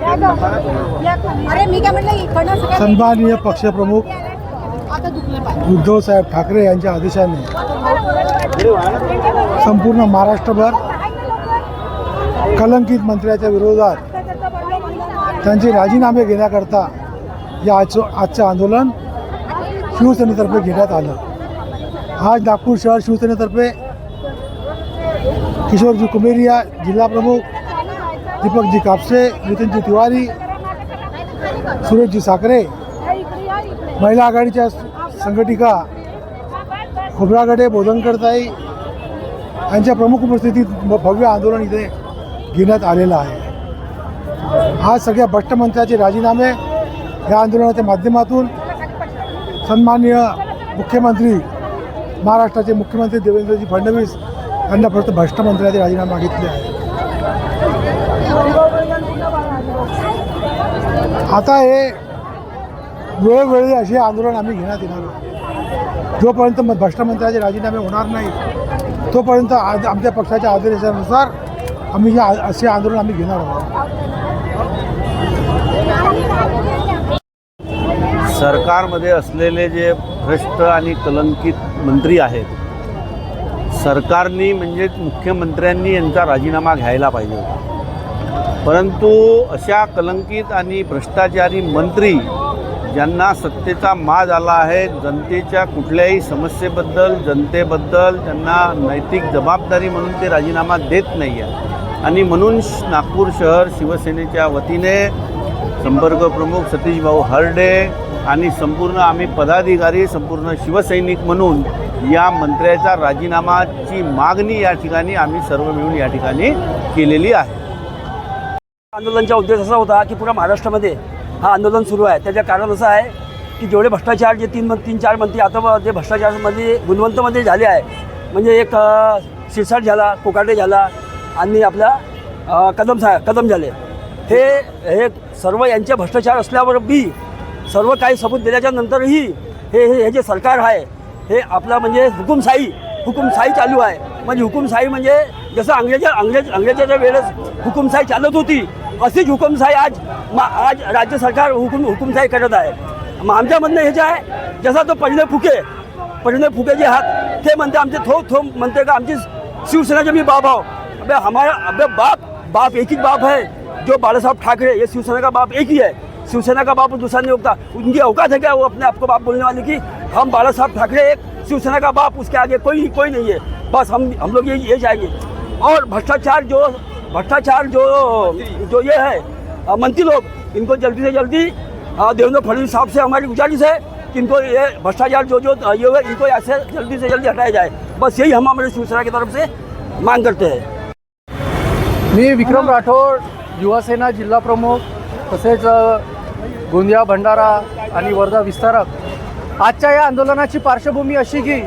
अरे मी काय म्हटलं सन्माननीय पक्षप्रमुख उद्धव साहेब ठाकरे यांच्या आदेशाने संपूर्ण महाराष्ट्रभर कलंकित मंत्र्याच्या विरोधात त्यांचे राजीनामे घेण्याकरता या आजचं आजचं आंदोलन शिवसेनेतर्फे घेण्यात आलं. आज नागपूर शहर शिवसेनेतर्फे किशोरजी कुमेरिया जिल्हाप्रमुख दीपकजी कापसे नितीनजी तिवारी सुरेशजी साखरे महिला आघाडीच्या संघटिका खोबरागडे बोधनकरताई यांच्या प्रमुख उपस्थितीत भव्य आंदोलन इथे घेण्यात आलेलं आहे. आज सगळ्या भ्रष्टमंत्र्याचे राजीनामे या आंदोलनाच्या माध्यमातून सन्माननीय मुख्यमंत्री महाराष्ट्राचे मुख्यमंत्री देवेंद्रजी फडणवीस यांना फक्त भ्रष्टमंत्र्याचे राजीनामे राजीनामा मागितले आहे आता हे वेळोवेळी असे आंदोलन आम्ही घेण्यात येणार आहोत. जोपर्यंत मग भ्रष्टमंत्र्याचे राजीनामे होणार नाही तोपर्यंत आज आमच्या पक्षाच्या आदेशानुसार आम्ही हे आ- असे आंदोलन आम्ही घेणार आहोत. सरकारमध्ये असलेले जे भ्रष्ट आणि कलंकित मंत्री आहेत सरकारनी म्हणजेच मुख्यमंत्र्यांनी यांचा राजीनामा घ्यायला पाहिजे होता. परंतु अशा कलंकित आणि भ्रष्टाचारी मंत्री ज्यांना सत्तेचा माज आला आहे जनतेच्या कुठल्याही समस्येबद्दल जनतेबद्दल त्यांना नैतिक जबाबदारी म्हणून ते राजीनामा देत नाही आहे आणि म्हणून नागपूर शहर शिवसेनेच्या वतीने संपर्क प्रमुख सतीश भाऊ हरडे आणि संपूर्ण आम्ही पदाधिकारी संपूर्ण शिवसैनिक म्हणून या मंत्र्याचा राजीनामाची मागणी या ठिकाणी आम्ही सर्व मिळून या ठिकाणी केलेली आहे. आंदोलनाचा उद्देश असा होता की पुरा महाराष्ट्रामध्ये हा आंदोलन सुरू आहे. त्याचं कारण असं आहे की जेवढे भ्रष्टाचार जे तीन मं- तीन चार मंत्री आता जे भ्रष्टाचारमध्ये गुणवंतमध्ये झाले आहे म्हणजे एक सिरसाट शिरसाट झाला कोकाटे झाला आणि आपला कदम सा कदम झाले. हे हे सर्व यांचे भ्रष्टाचार असल्यावर बी सर्व काही सबूत दिल्याच्या नंतरही हे हे हे जे सरकार आहे हे आपला म्हणजे हुकुमशाही हुकुमशाही चालू आहे. म्हणजे हुकुमशाही म्हणजे जसं अंग्रेजा अंग्रेज अंग्रेजाच्या वेळेस हुकुमशाही चालत होती अशीच हुकुमशाही आज आज राज्य सरकार हुकुम हुकुमशाही करत आहे. मग आमच्या म्हणणं हे जे आहे, जसा तो परिणय फुके परिणय फुके जे आहात, ते म्हणते आमचे थो थो म्हणते का आमची शिवसेनाचे मी बाप आहो. अबे हमारा अबे बाप बाप एक ही बाप है, जो बाला साहब ठाकरे, ये शिवसेना का बाप एक ही है. शिवसेना का बाप दूसरा नहीं होता. उनकी औकात है क्या वो अपने आप को बाप बोलने वाले की? हम बाला साहब ठाकरे एक, शिवसेना का बाप, उसके आगे कोई कोई नहीं है. बस हम हम लोग ये ये जाएँगे. और भ्रष्टाचार जो भ्रष्टाचार जो जो ये है मंत्री लोग इनको जल्दी से जल्दी देवेंद्र फडणवीस साहब से हमारी गुजारिश है कि इनको ये भ्रष्टाचार जो जो ये है इनको ऐसे जल्दी से जल्दी हटाया जाए। बस यही हम हमारे शिवसेना की तरफ से मांग करते हैं। मी विक्रम राठोड युवासेना जिल्हा प्रमुख तसेच गोंदिया भंडारा आणि वर्धा विस्तारक. आजच्या या आंदोलनाची पार्श्वभूमी अशी की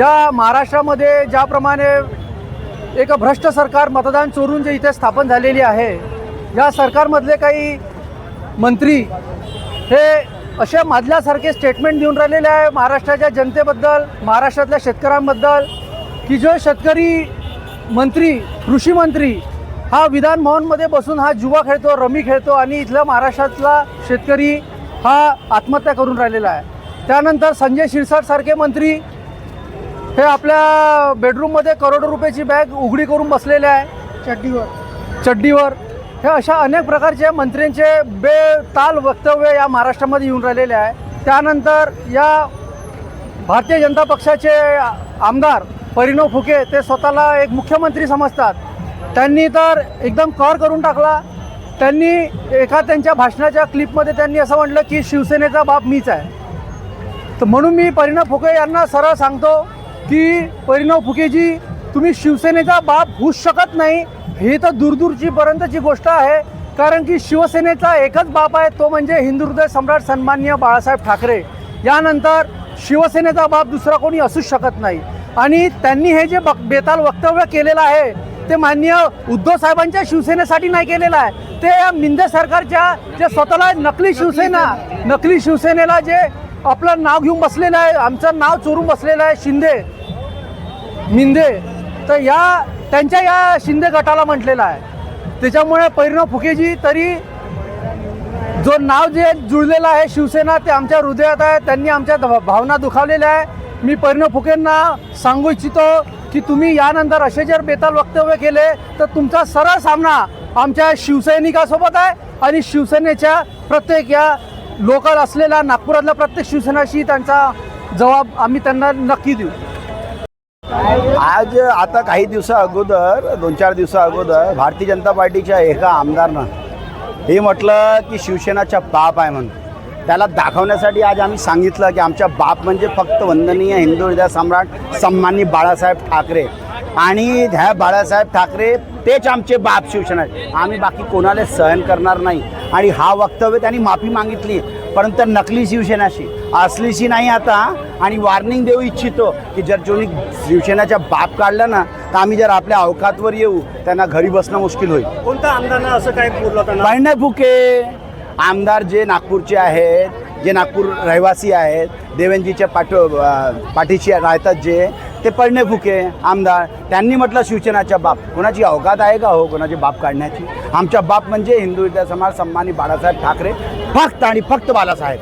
या महाराष्ट्रामध्ये ज्याप्रमाणे एक भ्रष्ट सरकार मतदान चोरून जे इथे स्थापन झालेली आहे या सरकारमधले काही मंत्री हे अशा मादल्यासारखे स्टेटमेंट देऊन राहिलेले आहे महाराष्ट्राच्या जनतेबद्दल महाराष्ट्रातल्या शेतकऱ्यांबद्दल की जो शेतकरी मंत्री कृषी मंत्री हा विधान भवनमध्ये बसून हा जुवा खेळतो रमी खेळतो आणि इथला महाराष्ट्रातला शेतकरी हा आत्महत्या करून राहिलेला आहे. त्यानंतर संजय शिरसाटसारखे मंत्री हे आपल्या बेडरूममध्ये करोडो रुपयाची बॅग उघडी करून बसलेले आहे. चड्डीवर. चड्डीवर. हे अशा अनेक प्रकारचे मंत्र्यांचे बेताल वक्तव्य या महाराष्ट्रामध्ये येऊन राहिलेले आहे. त्यानंतर या भारतीय जनता पक्षाचे आमदार परिणव फुके ते स्वतःला एक मुख्यमंत्री समजतात. त्यांनी तर एकदम कर करून टाकला. त्यांनी एका त्यांच्या भाषणाच्या क्लिपमध्ये त्यांनी असं म्हटलं की शिवसेनेचा बाप मीच आहे. तर म्हणून मी परिणव फुके यांना सरळ सांगतो की परिणव फुकेजी तुम्ही शिवसेनेचा बाप होऊ शकत नाही ही तर दूरदूरची पर्यंतची गोष्ट आहे. कारण की शिवसेनेचा एकच बाप आहे तो म्हणजे हिंदुहृदय सम्राट सन्मान्य बाळासाहेब ठाकरे. यानंतर शिवसेनेचा बाप दुसरा कोणी असूच शकत नाही. आणि त्यांनी हे जे बक बेताल वक्तव्य केलेलं आहे ते मान्य उद्धव साहेबांच्या शिवसेनेसाठी नाही केलेलं आहे. ते या मिंदे सरकारच्या जे स्वतःला नकली शिवसेना नकली शिवसेनेला जे आपलं नाव घेऊन बसलेलं आहे आमचं नाव चोरून बसलेलं आहे शिंदे मिंदे तर या त्यांच्या या शिंदे गटाला म्हटलेला आहे. त्याच्यामुळे परिणव फुकेजी तरी जो नाव जे जुळलेलं आहे शिवसेना ते आमच्या हृदयात आहे त्यांनी आमच्या ध- भावना दुखावलेल्या आहे. मी परिणव फुकेंना सांगू इच्छितो की तुम्ही यानंतर असे जर बेताल वक्तव्य केले तर तुमचा सरळ सामना आमच्या शिवसैनिकासोबत आहे आणि शिवसेनेच्या प्रत्येक या लोकल असलेल्या नागपुरातल्या प्रत्येक शिवसेनाशी त्यांचा जबाब आम्ही त्यांना नक्की देऊ. आज आता काही दिवसा अगोदर दोन चार दिवसा अगोदर भारतीय जनता पार्टीच्या एका आमदारनं हे म्हटलं की शिवसेनाच्या बाप आहे म्हणून. त्याला दाखवण्यासाठी आज आम्ही सांगितलं की आमच्या बाप म्हणजे फक्त वंदनीय हिंदू हृदय सम्राट सन्मानी बाळासाहेब ठाकरे. आणि ह्या बाळासाहेब ठाकरे तेच आमचे बाप शिवसेना. आम्ही बाकी कोणाला सहन करणार नाही. आणि हा वक्तव्य त्यांनी माफी मागितली. परंतु नकली शिवसेनाशी असलीशी नाही आता. आणि वॉर्निंग देऊ इच्छितो की जर कोणी शिवसेनाच्या बाप काढला ना तर आम्ही जर आपल्या अवकातवर येऊ त्यांना घरी बसणं मुश्किल होईल. कोणत्या आमदारांना असं काय बोललं त्यांना फुके आमदार जे नागपूरचे आहेत जे नागपूर रहिवासी आहेत देवेंजीच्या पाठो पाठीशी राहतात जे ते पडणे फुके आमदार त्यांनी म्हटलं शिवसेनाच्या बाप. कोणाची अवकात आहे का हो? कोणाची बाप काढण्याची? आमच्या बाप म्हणजे हिंदू विद्या समाज सन्मानी बाळासाहेब ठाकरे फक्त आणि फक्त बाळासाहेब.